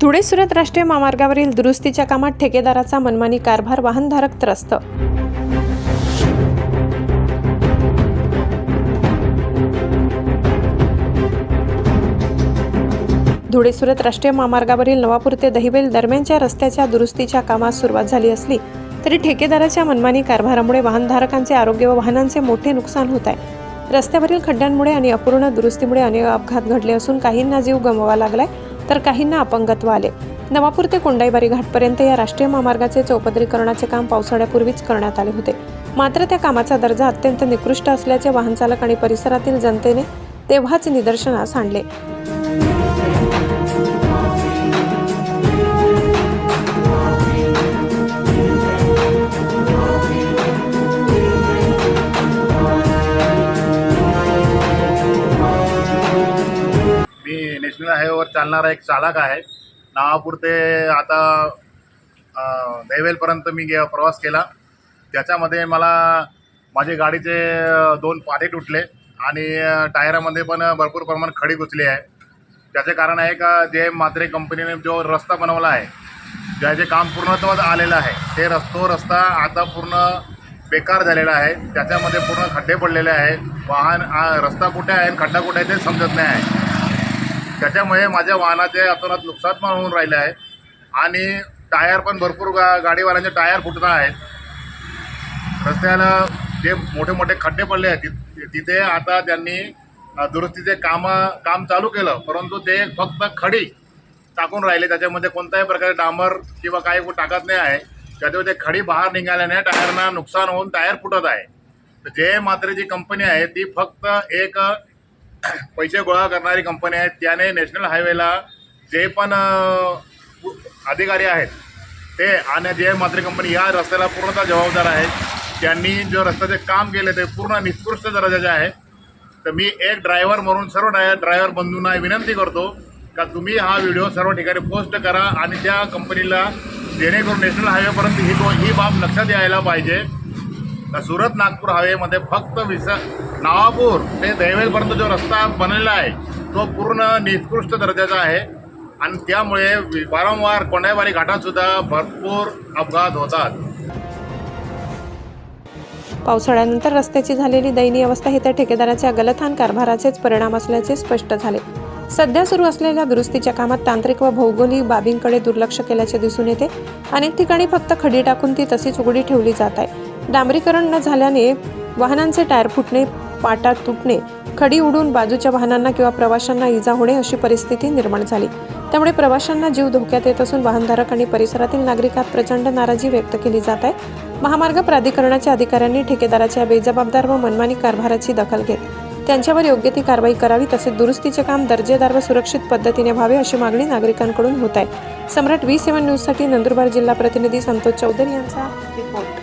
धुळे सुरत राष्ट्रीय महामार्गावरील दुरुस्तीच्या कामात ठेकेदाराचा मनमानी कारभार वाहनधारक त्रस्त. धुळे सुरत राष्ट्रीय महामार्गावरील नवापूर ते दहिवेल दरम्यानच्या रस्त्याच्या दुरुस्तीच्या कामास सुरुवात झाली असली तरी ठेकेदाराच्या मनमानी कारभारामुळे वाहनधारकांचे आरोग्य व वाहनांचे मोठे नुकसान होत आहे. रस्त्यावरील खड्ड्यांमुळे आणि अपूर्ण दुरुस्तीमुळे अनेक अपघात घडले असून काहींना जीव गमवावा लागलाय. तर काहींना अपंगत्व आले. नवापूर ते कोंडाईबारी घाटपर्यंत या राष्ट्रीय महामार्गाचे चौपदरीकरणाचे काम पावसाळ्यापूर्वीच करण्यात आले होते. मात्र त्या कामाचा दर्जा अत्यंत निकृष्ट असल्याचे वाहनचालक आणि परिसरातील जनतेने तेव्हाच निदर्शनास आणले. हायवेवर चालणारा एक चालक आहे. नावापूर ते आता अ, दहिवेलपर्यंत मी गे प्रवास केला. त्याच्यामध्ये मला माझे गाडीचे दोन पाटे तुटले आणि टायरामध्ये पण भरपूर प्रमाणात खडी घुसली आहे. त्याचे कारण आहे का जे मात्रे कंपनीने जो रस्ता बनवला आहे ज्याचे काम पूर्णत्वात आलेलं आहे ते रस्तो रस्ता आता पूर्ण बेकार झालेला आहे. त्याच्यामध्ये पूर्ण खड्डे पडलेले आहे वाहन रस्ता कुठे आहे खड्डा कुठे आहे ते समजत नाही आहे. त्याच्यामुळे माझ्या वाहनाचे अतोनात नुकसान पण होऊन राहिले आहे. आणि टायर पण भरपूर गा गाडीवाल्यांचे टायर फुटत आहेत. रस्त्याला जे मोठे मोठे खड्डे पडले आहेत तिथे आता त्यांनी दुरुस्तीचे कामं काम चालू केलं. परंतु ते फक्त खडी टाकून राहिले. त्याच्यामध्ये कोणत्याही प्रकारे डांबर किंवा काही टाकत नाही आहे. त्याच्यामध्ये ते खडी बाहेर निघाल्याने टायरना नुकसान होऊन टायर फुटत आहे. तर जे मात्र जी कंपनी आहे ती फक्त एक पैसे गोळा करणारी कंपनी आहे त्याने नॅशनल हायवेला जे पण अधिकारी आहेत ते आणि जे मात्र कंपनी या रस्त्याला पूर्णतः जबाबदार आहेत. त्यांनी जो रस्त्याचे काम केले ते पूर्ण निकृष्ट दर्जाचे आहे. तर मी एक ड्रायव्हर म्हणून सर्व ड्राय ड्रायव्हर बंधूंना विनंती करतो का तुम्ही हा व्हिडिओ सर्व ठिकाणी पोस्ट करा आणि त्या कंपनीला जेणेकरून नॅशनल हायवेपर्यंत ही ही बाब लक्षात यायला पाहिजे. सुरत नागपूर हायवेमध्ये फक्त विस नवापूर ते दैवेलपर्यंत जो रस्ता बनलेला आहे तो पूर्ण निकृष्ट दर्जाचा आहे. आणि त्यामुळे वारंवार कोंडाईबारी घाटातसुद्धा भरपूर अपघात होतात. पावसाळ्यानंतर रस्त्याची झालेली दयनीय अवस्था ही त्या ठेकेदाराच्या गलथान कारभाराचेच परिणाम असल्याचे स्पष्ट झाले. सध्या सुरू असलेल्या दुरुस्तीच्या कामात तांत्रिक व भौगोलिक बाबींकडे दुर्लक्ष केल्याचे दिसून येते. अनेक ठिकाणी फक्त खडी टाकून ती तशीच उघडी ठेवली जात आहे. डांबरीकरण न झाल्याने वाहनांचे टायर फुटणे पाटा तुटणे खडी उडून बाजूच्या वाहनांना किंवा प्रवाशांना इजा होणे अशी परिस्थिती निर्माण झाली. त्यामुळे प्रवाशांना जीव धोक्यात येत असून वाहनधारक आणि परिसरातील नागरिकात प्रचंड नाराजी व्यक्त केली जात आहे. महामार्ग प्राधिकरणाच्या अधिकाऱ्यांनी ठेकेदाराच्या बेजबाबदार व मनमानी कारभाराची दखल घेत त्यांच्यावर योग्य ती कारवाई करावी तसेच दुरुस्तीचे काम दर्जेदार व सुरक्षित पद्धतीने व्हावे अशी मागणी नागरिकांकडून होत आहे. सम्राट व्ही सेव्हन न्यूजसाठी नंदुरबार जिल्हा प्रतिनिधी संतोष चौधरी यांचा रिपोर्ट.